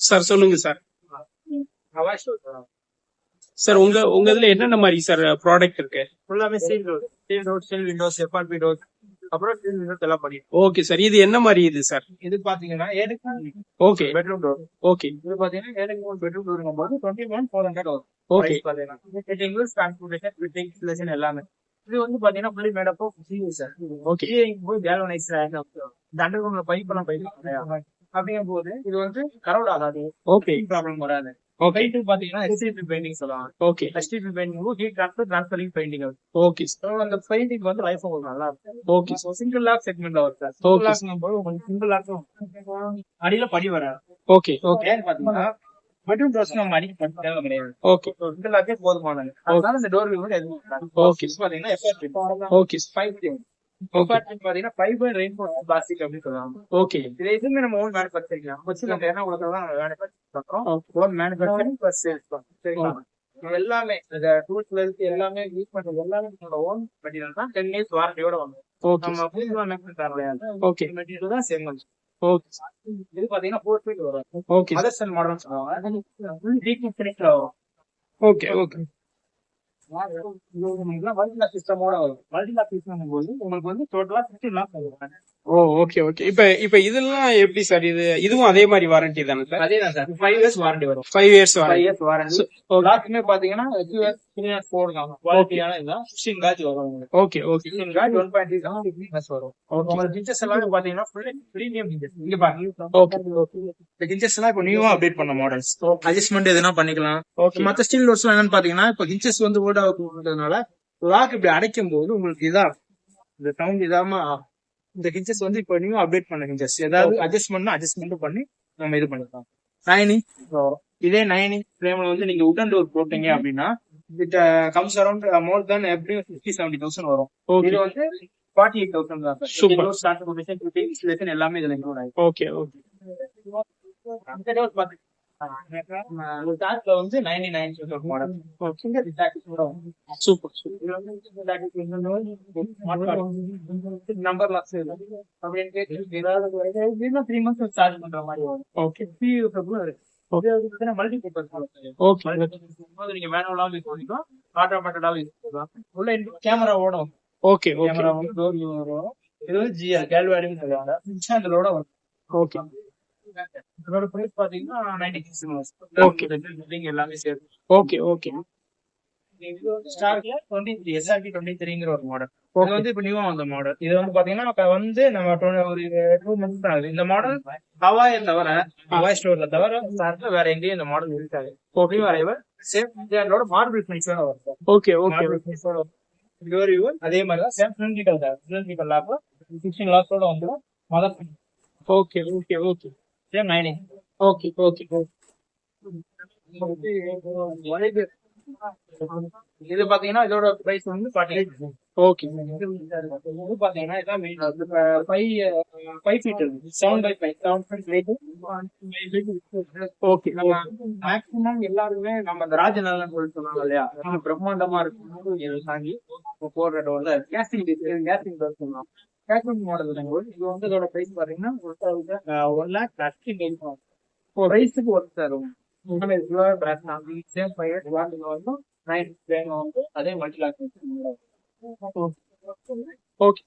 Sir சொல்லுங்க sir. Sir உங்க உங்க இதுல என்னென்ன மாதிரி சார் ப்ராடக்ட் இருக்கு? ஃபுல்லாமே steel door steel door steel windows FRP door அப்புறம் எல்லாம் பண்ணிருக்கோம். ஓகே சார் இது என்ன மாதிரி இது சார் இது பாத்தீங்கன்னா ஏழுக்கு ஓகே பெட்ரூம் டோர் ஓகே இது பாத்தீங்கன்னா ஏழுக்கு மூணு பெட்ரூம் டோருங்கும் போது டுவெண்ட்டி ஒன் ஃபோர் ஹண்ட்ரட் வரும் ஓகே பாத்தீங்கன்னா. டிரான்ஸ்போர்டேஷன் ஃபிட்டிங் இன்ஸ்டலேஷன் எல்லாமே. இது வந்து பாத்தீங்கன்னா fully made up sir okay போய் கேல்வனைஸ் இந்த அண்டர் கிரவுண்ட்ல பைப் எல்லாம் பைப் அப்படிங்கும் போது இது வந்து கரோட் ஆகாது ஓகே ப்ராப்ளம் வராது. பெயிண்ட் பாத்தீங்கன்னா பெயிண்டிங் சொல்லுவாங்க. Okay painting heat transfer transferring painting okay அந்த பெயிண்டிங் வந்து லைஃப் உங்களுக்கு நல்லா இருக்கும். ஓகே சிங்கிள் லாக் செக்மெண்ட்ல வரும் சார் Okay. சிங்கிள் லாக் போது உங்களுக்கு சிங்கிள் லாக் அடியில படி வராது. ஓகே ஓகே பாத்தீங்கன்னா பெட்ரூம் டோர்ஸ் நம்ம அடிக்க தேவை கிடையாது. ஓகே சிங்கிள் லாக்கே போதுமானது. அதனால இந்த டோர் வந்து எதுவும். இது பாத்தீங்கன்னா எஃப்ஆர்பி ஓகே ஃபைவ் ஓகே பாத்தீங்கன்னா ஃபைபர் ரெயின்போர்ட் பிளாஸ்டிக் அப்படின்னு சொல்லுவாங்க. ஓகே இது எதுவுமே நம்ம ஓன் மேனுஃபேக்சரிங் நம்ம என்ன மேனுஃபேக்சர் பண்றோம். ஓன் மேனுஃபேக்சரிங் பிளஸ் சேல்ஸ் சரிங்களா? இது எல்லாமே இந்த டூல்ஸ்ல இருக்கு எல்லாமே யூஸ் பண்றது எல்லாமே நம்மளோட ஓன் மெட்டீரியல் தான். டென் இயர்ஸ் வாரண்டியோட வந்து ஓகே நம்ம புதுசா மேக் தரலையாது ஓகே மெட்டீரியல் தான் சேம் ஓகே இது பாத்தீங்கன்னா ஃபோர் ஃபீட் வரும் ஓகே அதர்சன் மாடல் சொல்லுவாங்க டீப் ஃபினிஷ்ல வரும் ஓகே ஓகே மல்டிலா சிஸ்டமோட வரும். மல்டிலா சிஸ்டம் போது உங்களுக்கு வந்து டோட்டலா சிக்ஸ்டி லாக் வரும். ஓ ஓகே ஓகே இப்ப இப்ப இதெல்லாம் எப்படி சார் இது இதுவும் அதே மாதிரி வாரண்டி தானே சார் அதே தான் சார் ஃபைவ் இயர்ஸ் வாரண்டி வரும் five years five years warranty லாக்குமே பாத்தீங்கன்னா இயர்ஸ் போடுங்க குவாலிட்டியான இதுதான். சிக்ஸ்டீன் காஜ் வரும் okay okay sixteen gauge one point three வரும். உங்களுக்கு கிச்சஸ் எல்லாமே பாத்தீங்கன்னா ஃபுல்லி பிரீமியம் கிச்சஸ் இங்க பாருங்க. ஓகே இந்த கிச்சஸ் எல்லாம் இப்போ நியூவா அப்டேட் பண்ண மாடல்ஸ் அட்ஜஸ்ட்மெண்ட் எதுனா பண்ணிக்கலாம். ஓகே மத்த ஸ்டீல் டோர்ஸ் என்னன்னு பாத்தீங்கன்னா இப்போ கிச்சஸ் வந்து ஓல்டா போடுறதுனால லாக் இப்படி அடைக்கும் போது உங்களுக்கு இதா இந்த சவுண்ட் இதாம. இந்த கிச்சஸ் வந்து இப்போ நியூ அப்டேட் பண்ண கிச்சஸ் ஏதாவது அட்ஜஸ்ட்மெண்ட் அட்ஜஸ்ட்மெண்ட் பண்ணி நம்ம இது பண்ணிக்கலாம் நைனி இதே நைனி ஃப்ரேம்ல வந்து நீங்க உட்டன் டோர் போட்டீங்க அப்படின்னா it comes around more then எப்படியும் ஃபிஃப்டி செவன்டி தௌசண்ட் வரும். இது வந்து ஃபார்ட்டி எயிட் தௌசண்ட் தான். Super. ஸ்டார்ட் எல்லாமே இதுல இன்க்ளூட் ஆகும் ஓகே ஓகே வந்து ninety nine model super number locks அப்படின்னு த்ரீ மந்த்ஸ் சார்ஜ் பண்ற மாதிரி ஓகே மல்டி ஓகே நீங்க மேனுவலாவும் யூஸ் பண்ணிக்கலாம். ஆட்டோமேட்டடாவும் யூஸ் பண்ணிக்கலாம். உள்ள கேமரா ஓடும் ஓகே கேமரா வந்து டோர் வரும். இது வந்து ஜிஆர் கேல்வாடின்னு சொல்லுவாங்க. வரும். ஓகே இதோட பிரைஸ் பாத்தீங்கன்னா நைன்டி சிக்ஸ் Okay. எல்லாமே சேர்த்து ஓகே ஓகே ஸ்டார்க்ல டுவெண்ட்டி த்ரீ எஸ்ஆர்டி டுவெண்ட்டி த்ரீங்கிற ஒரு மாடல் இது வந்து இப்ப நியூவா வந்த மாடல் இது வந்து பாத்தீங்கன்னா இப்ப வந்து நம்ம ஒரு டூ மந்த்ஸ் ஆகுது. இந்த மாடல் ஹவாயை தவிர ஹவாய் ஸ்டோர்ல தவிர ஸ்டார்க்ல வேற எங்கேயும் இந்த மாடல் இருக்காது. ஓகே வரைவர் சேம் இதோட மார்பிள் ஃபினிஷோட வரும் ஓகே ஓகே மார்பிள் ஃபினிஷோட அதே மாதிரி தான் சேம் தான் சிலிண்டிக்கல் லாப்ல சிக்ஸ்டீன் லாக்ஸோட வந்துடும் mother okay okay okay okay okay இது பாத்தீங்கன்னா இதோட பிரைஸ் வந்து ஃபார்ட்டி ஓகே இது பாத்தீங்கன்னா இதான் five five feet seven by five seven feet okay நம்ம மேக்ஸிமம் எல்லாருமே நம்ம இந்த ராஜநலன் சொல்லிட்டு சொன்னாங்க இல்லையா? பிரம்மாண்டமா இருக்கும். இப்போ போடுற டோர்ல கேஸ்டிங் கேஸ்டிங் சொன்னோம் கேஸ்டிங் மாடல் இது வந்து இதோட பிரைஸ் பாத்தீங்கன்னா ஒன் லேக் தேர்ட்டி பிரைஸுக்கு ஒர்க் தரும் சேம் ஃபைவ் வந்து நைன் வந்து அதே மல்டி லேக் ஓகே